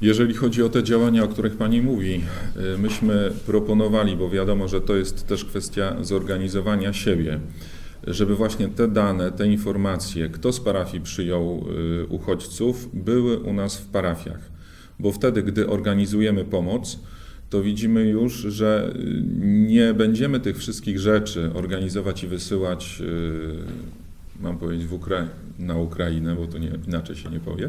Jeżeli chodzi o te działania, o których Pani mówi, y, myśmy proponowali, bo wiadomo, że to jest też kwestia zorganizowania siebie, żeby właśnie te dane, te informacje, kto z parafii przyjął y, uchodźców, były u nas w parafiach. Bo wtedy, gdy organizujemy pomoc, to widzimy już, że y, nie będziemy tych wszystkich rzeczy organizować i wysyłać, mam powiedzieć, Ukra- na Ukrainę, bo to nie, inaczej się nie powie,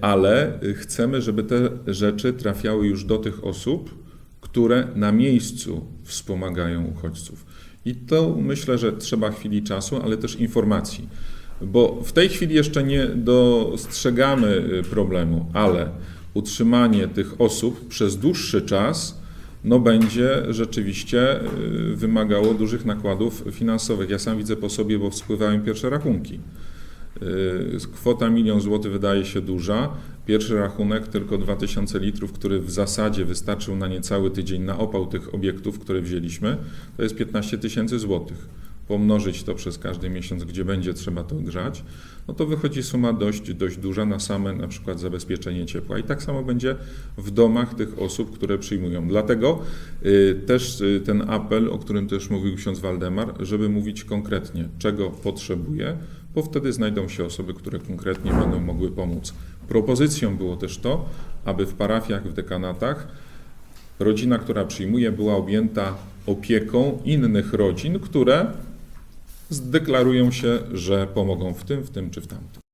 ale y, chcemy, żeby te rzeczy trafiały już do tych osób, które na miejscu wspomagają uchodźców. I to myślę, że trzeba chwili czasu, ale też informacji. Bo w tej chwili jeszcze nie dostrzegamy y, problemu, ale utrzymanie tych osób przez dłuższy czas no będzie rzeczywiście y, wymagało dużych nakładów finansowych. Ja sam widzę po sobie, bo spływają pierwsze rachunki. Y, Kwota milion złotych wydaje się duża. Pierwszy rachunek tylko 2000 litrów, który w zasadzie wystarczył na niecały tydzień na opał tych obiektów, które wzięliśmy, to jest 15 tysięcy złotych. Pomnożyć to przez każdy miesiąc, gdzie będzie trzeba to grzać, no to wychodzi suma dość, dość duża na same na przykład zabezpieczenie ciepła. I tak samo będzie w domach tych osób, które przyjmują. Dlatego y, też y, ten apel, o którym też mówił ksiądz Waldemar, żeby mówić konkretnie, czego potrzebuje, bo wtedy znajdą się osoby, które konkretnie będą mogły pomóc. Propozycją było też to, aby w parafiach, w dekanatach rodzina, która przyjmuje, była objęta opieką innych rodzin, które zdeklarują się, że pomogą w tym, w tym czy w tamtym.